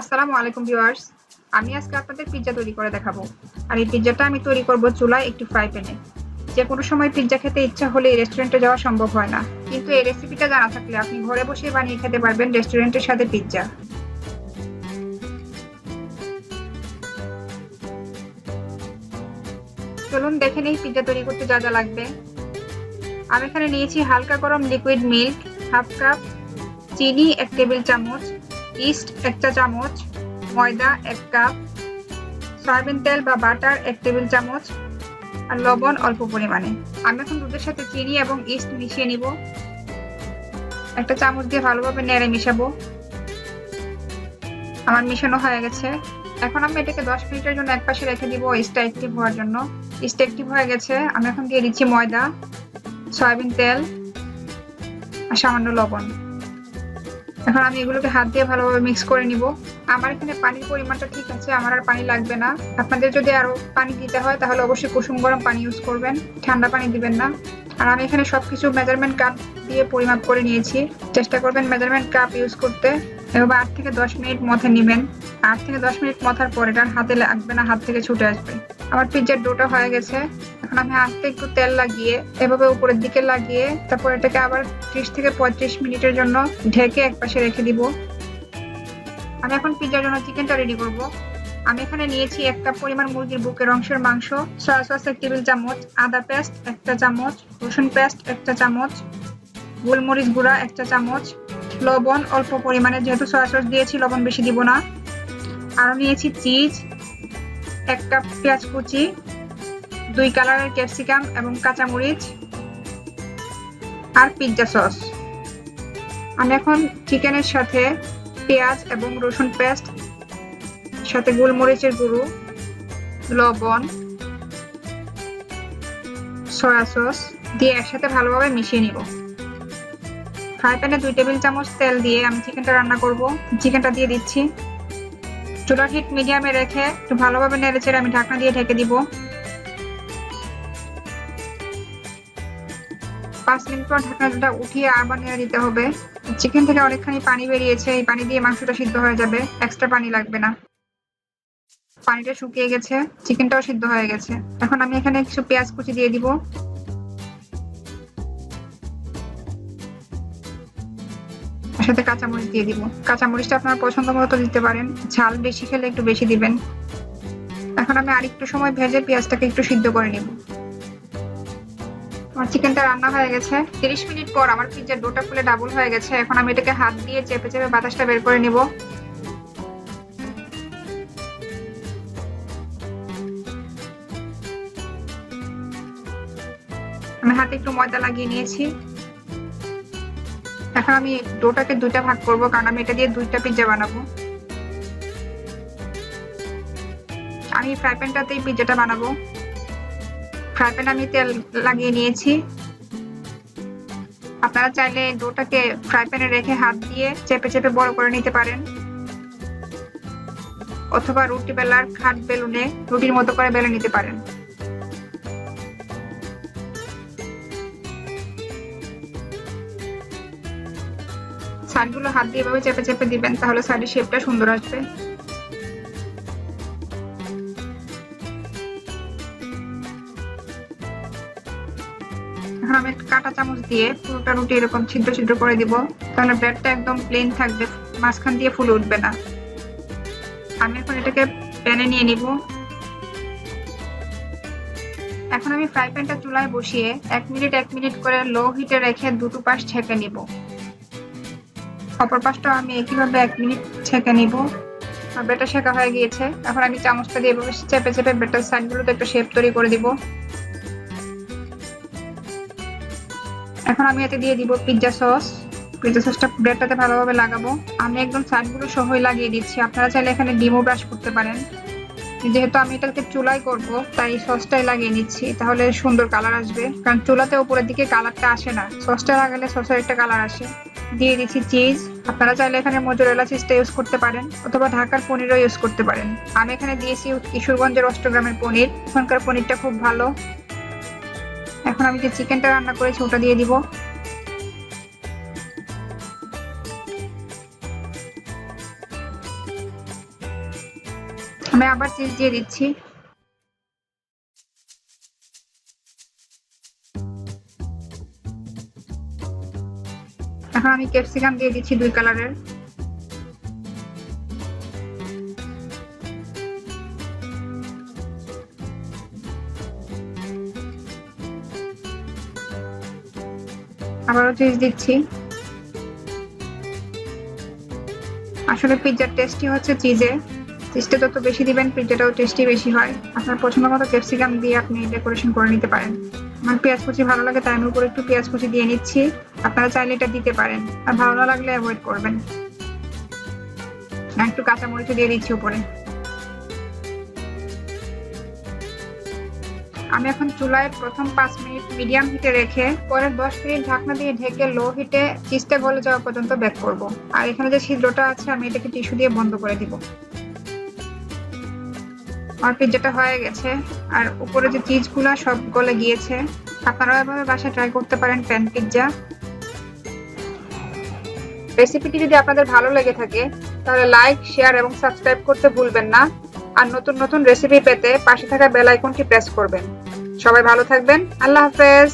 আসসালামু আলাইকুম ভিউয়ার্স। আমি আজকে আপনাদের পিৎজা তৈরি করে দেখাবো। আর এই পিৎজাটা আমি তৈরি করব চুলায় একটি ফ্রাই প্যানে যে কোনো সময় পিৎজা খেতে ইচ্ছা হলে রেস্টুরেন্টে যাওয়া সম্ভব হয় না। কিন্তু এই রেসিপিটা জানা থাকলে আপনি ঘরে বসে বানিয়ে খেতে পারবেন রেস্টুরেন্টের সাথে পিৎজা চলুন দেখে নেই পিৎজা তৈরি করতে যা যা লাগবে। আমি এখানে নিয়েছি হালকা গরম লিকুইড মিল্ক হাফ কাপ চিনি, এক টেবিল চামচ। ইস্ট এক চা চামচ, ময়দা, এক কাপ, সয়াবিন তেল বা বাটার, এক টেবিল চামচ, আর লবণ অল্প পরিমাণে। আমি এখন দুধের সাথে চিনি এবং ইস্ট মিশিয়ে নিব। একটা চামচ দিয়ে ভালোভাবে নেড়ে মিশাবো। আমার মিশানো হয়ে গেছে। এখন আমি এটাকে দশ মিনিটের জন্য এক পাশে রেখে দিব ইস্টটা অ্যাক্টিভ হওয়ার জন্য। ইস্ট অ্যাক্টিভ হয়ে গেছে। আমি এখন দিয়ে দিচ্ছি ময়দা, সয়াবিন তেল, আর সামান্য লবণ। এখন আমি এগুলোকে হাত দিয়ে ভালোভাবে মিক্স করে নিব। আমার এখানে পানির পরিমাণটা ঠিক আছে, আমার আর পানি লাগবে না। আপনাদের যদি আরও পানি দিতে হয়, তাহলে অবশ্যই কুসুম গরম পানি ইউজ করবেন, ঠান্ডা পানি দিবেন না। আর আমি এখানে সবকিছু মেজারমেন্ট কাপ দিয়ে পরিমাপ করে নিয়েছি। চেষ্টা করবেন মেজারমেন্ট কাপ ইউজ করতে। এভাবে আট থেকে দশ মিনিট মথে নেবেন। আট থেকে দশ মিনিট মথার পর এটা হাতে লাগবে না, হাত থেকে ছুটে আসবে। আমার পিজ্জার ডোটা হয়ে গেছে। এখন আমি হাতে একটু তেল লাগিয়ে, এভাবে উপরের দিকে লাগিয়ে, তারপর এটাকে আবার ত্রিশ থেকে পঁয়ত্রিশ মিনিটের জন্য ঢেকে এক পাশে রেখে দিব। আমি এখন পিজ্জার জন্য চিকেনটা রেডি করব। আমি এখানে নিয়েছি এক কাপ পরিমাণ মুরগির বুকের অংশের মাংস সয়া সস এক টেবিল চামচ, আদা পেস্ট, একটা চামচ, রসুন পেস্ট, একটা চামচ, গোলমরিচ গুঁড়া, একটা চামচ, লবণ, অল্প পরিমাণে, যেহেতু সয়া সস দিয়েছি, লবণ বেশি দিব না। আরও নিয়েছি চিজ এক কাপ পেঁয়াজ কুচি, দুই কালারের ক্যাপসিকাম এবং কাঁচামরিচ আর পিৎজা সস। আমি এখন চিকেনের সাথে পেঁয়াজ এবং রসুন পেস্ট, সাথে গোলমরিচের গুঁড়ো, লবণ, সয়া সস দিয়ে একসাথে ভালোভাবে মিশিয়ে নিব। ফ্রাই প্যানে দুই টেবিল চামচ তেল দিয়ে আমি চিকেনটা রান্না করব। চিকেনটা দিয়ে দিচ্ছি। চুলার হিট মিডিয়ামে রেখে একটু ভালোভাবে নেড়ে চেড়ে আমি ঢাকনা দিয়ে ঢেকে দিব। পাঁচ মিনিট পর ঢাকনাটা উঠিয়ে আবার নেড়ে দিতে হবে। চিকেন থেকে অনেকখানি পানি বেরিয়েছে, এই পানি দিয়ে মাংসটা সিদ্ধ হয়ে যাবে। এক্সট্রা পানি লাগবে না। পানিটা শুকিয়ে গেছে চিকেনটাও সিদ্ধ হয়ে গেছে। এখন আমি এখানে কিছু পেঁয়াজ কুচি দিয়ে দিব। সাথে কাঁচামরিচ দিয়ে দিব। কাঁচামরিচটা আপনার পছন্দ মতো দিতে পারেন। ঝাল বেশি খেলে একটু বেশি দিবেন। এখন আমি আরেকটু সময় ভেজে পেঁয়াজটাকে একটু সিদ্ধ করে নিব। আমার চিকেনটা রান্না হয়ে গেছে। তিরিশ মিনিট পর আমার পিজ্জার ডোটা ফুলে ডাবল হয়ে গেছে। এখন আমি এটাকে হাত দিয়ে চেপে চেপে বাতাসটা বের করে নিব। আমি হাতে একটু ময়দা লাগিয়ে নিয়েছি। এখন আমি ডোটাকে দুইটা ভাগ করব, কারণ আমি এটা দিয়ে দুইটা পিজ্জা বানাবো। আমি ফ্রাই প্যানটাতেই পিজ্জাটা বানাবো। ফ্রাই প্যান আমি তেল লাগিয়ে নিয়েছি। আপনারা চাইলে ডোটাকে ফ্রাই প্যানে রেখে হাত দিয়ে চেপে চেপে বড় করে নিতে পারেন। অথবা রুটি বেলার খাট বেলুনে রুটির মতো করে বেলে নিতে পারেন। সাইডগুলো হাত দিয়ে এভাবে চেপে চেপে দিবেন, তাহলে শাড়ির শেপটা সুন্দর আসবে। এখন আমি কাঁটা চামচ দিয়ে পুরোটা রুটি এরকম ছিদ্র ছিদ্র করে দিব, তাহলে ব্রেডটা একদম প্লেন থাকবে, মাঝখান দিয়ে ফুলে উঠবে না। আমি এখন এটাকে প্যানে নিয়ে নিব। এখন আমি ফ্রাই প্যানটা চুলায় বসিয়ে এক মিনিট এক মিনিট করে লো হিটে রেখে দুটো পাশ ছেঁকে নিব। অপর পাশটা আমি একইভাবে এক মিনিট ছেঁকে নিব? আর বেটা শেখা হয়ে গিয়েছে। এখন আমি চামচটা দিয়ে এভাবে চেপে চেপে বেটার সাইডগুলোতে একটা শেপ তৈরি করে দিব। এখন আমি এতে দিয়ে দিব পিৎজা সস পিৎজা সসটা ব্রেডটাতে ভালোভাবে লাগাবো। আমি একদম সাইডগুলো সহই লাগিয়ে দিচ্ছি। আপনারা চাইলে এখানে ডিমও ব্রাশ করতে পারেন। যেহেতু আমি এটাকে চুলাই করব, তাই সসটাই লাগিয়ে নিচ্ছি। তাহলে সুন্দর কালার আসবে। কারণ চুলাতে উপরের দিকে কালারটা আসে না। সসটা লাগালে সসের একটা কালার আসে। দিয়ে দিচ্ছি চিজ আপনারা চাইলে এখানে মোজরেলা চিজটা ইউজ করতে পারেন, অথবা ঢাকার পনিরও ইউজ করতে পারেন। আমি এখানে দিয়েছি কিশোরগঞ্জের অষ্টগ্রামের পনির। ওখানকার পনিরটা খুব ভালো। এখন আমি যে চিকেনটা রান্না করেছি, ওটা দিয়ে দিব। আমি আবার চিজ দিয়ে দিচ্ছি। এখন আমি ক্যাপসিকাম দিয়ে দিচ্ছি দুই কালারের। আবারও চিজ দিচ্ছি। আসলে পিৎজার টেস্টি হচ্ছে চিজে চিজটা যত বেশি দিবেন, পিৎজাটাও টেস্টি বেশি হয়। আপনার পছন্দ মতো ক্যাপসিকাম দিয়ে আপনি ডেকোরেশন করে নিতে পারেন। আমার পেঁয়াজ কুচি ভালো লাগে, তাই আমি উপরে একটু পেঁয়াজ কুচি দিয়ে নিচ্ছি। আপনারা চাইলে এটা দিতে পারেন। আর ভালো না লাগলে অ্যাভয়েড করবেন। একটু কাঁচামরিচ দিয়ে দিচ্ছি উপরে। আমি এখন চুলায় প্রথম পাঁচ মিনিট মিডিয়াম হিটে রেখে পরের দশ মিনিট ঢাকনা দিয়ে ঢেকে লো হিটে চিজটা গলে যাওয়া পর্যন্ত বেক করব। আর এখানে যে ছিদ্রটা আছে, আমি এটাকে টিস্যু দিয়ে বন্ধ করে দিব। আমার পিজ্জাটা হয়ে গেছে, আর উপরে যে চিজগুলো সব গলে গিয়েছে, আপনারাও এভাবে বাসায় ট্রাই করতে পারেন প্যান পিৎজা রেসিপিটি যদি আপনাদের ভালো লেগে থাকে, তাহলে লাইক শেয়ার এবং সাবস্ক্রাইব করতে ভুলবেন না। আর নতুন নতুন রেসিপি পেতে পাশে থাকা বেল আইকনটি প্রেস করবেন। সবাই ভালো থাকবেন। আল্লাহ হাফেজ।